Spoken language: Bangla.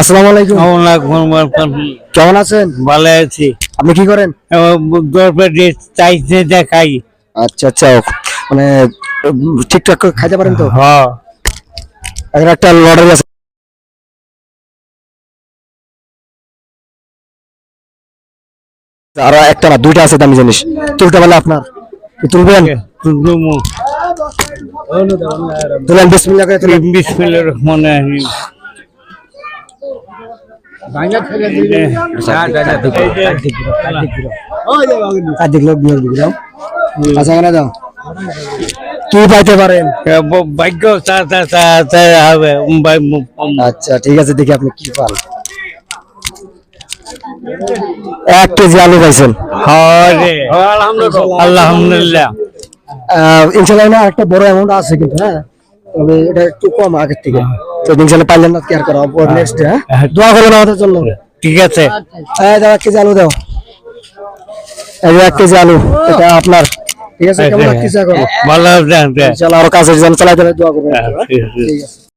আসসালামু আলাইকুম। কেমন আছেন? ভালো আছি। আপনি কি করেন? গল্পে চাইতে দেখাই। আচ্ছা আচ্ছা মানে ঠিকঠাক করে খাইতে পারেন তো? একটা লটারি আছে। আর একটা না দুইটা আছে দামি জিনিস। তুলতে পারলে আপনার। তুলবেন? তুলমু তুলেন বিসমিল্লাহ করে আচ্ছা এখানে দাও কি পাইতে পারেন? ভাগ্য তা তা তা তা হবে আচ্ছা ঠিক আছে দেখি আপনি কি পান। এক কেজি আলু পাইছেন। আলহামদুলিল্লাহ। আহ, ইনশাল্লাহ না একটা বড় অ্যামাউন্ট আছে কিন্তু হ্যাঁ? তবে এটা একটু কম আগের থেকে। তো ইনশাল্লাহ পাইলেন না কেয়ার করা নেক্সট হ্যাঁ। দোয়া করবেন আমাদের জন্য। ঠিক আছে। এই দাও এক কেজি আলু দাও? এই এক কেজি আলু এটা আপনার। ঠিক আছে কেমন লাগতেছে এখন? ভালো আছে ইনশাল্লাহ আরও কাজের জন্য চালাই দোয়া করবেন। ঠিক আছে।